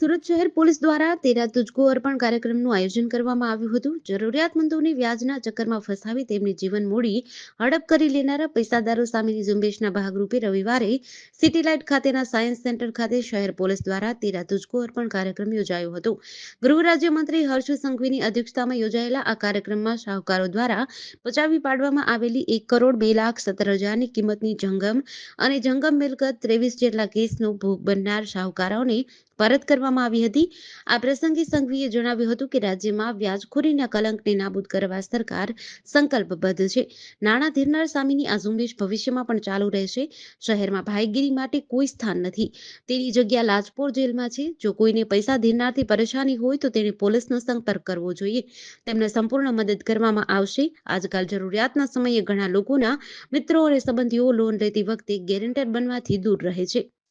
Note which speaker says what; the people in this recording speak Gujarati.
Speaker 1: સુરત શહેર પોલીસ દ્વારા તેરા તુજકો અર્પણ કાર્યક્રમનું આયોજન કરવામાં આવ્યું હતું. જરૂરિયાતમંદોને વ્યાજના ચક્કરમાં ફસાવી તેમની જીવન મૂડી હડપ કરી લેનારા પૈસાદારો સામેની ઝુંબેશના ભાગરૂપે રવિવારે સિટી લાઇટ ખાતેના સાયન્સ સેન્ટર ખાતે શહેર પોલીસ દ્વારા તેરા તુજકો અર્પણ કાર્યક્રમ યોજાયો હતો. ગૃહ રાજ્યમંત્રી હર્ષ સંઘવીની અધ્યક્ષતામાં યોજાયેલા આ કાર્યક્રમમાં શાહુકારો દ્વારા પચાવી પાડવામાં આવેલી એક કરોડ બે લાખ સત્તર હજારની કિંમતની જંગમ અને જંગમ મિલકત ત્રેવીસ જેટલા કેસનો ભોગ બનનાર શાહુકારોને પરત કરવામાં આવી હતી. આ પ્રસંગે સંઘવીએ જણાવ્યું હતું કે રાજ્યમાં વ્યાજખોરીના કલંકને નાબૂદ કરવા સરકાર સંકલ્પબદ્ધ છે. નાણાં ધીરનાર સામેની આ ઝુંબેશ ભવિષ્યમાં પણ ચાલુ રહેશે. શહેરમાં ભાઈગીરી માટે કોઈ સ્થાન નથી. તેની જગ્યા લાજપોર જેલમાં છે. જો કોઈને પૈસા ધીરનારથી પરેશાની હોય તો તેણે પોલીસનો સંપર્ક કરવો જોઈએ. તેમને સંપૂર્ણ મદદ કરવામાં આવશે. આજકાલ જરૂરિયાતના સમયે ઘણા લોકોના મિત્રો અને સંબંધીઓ લોન લેતી વખતે ગેરેન્ટર બનવાથી દૂર રહે છે.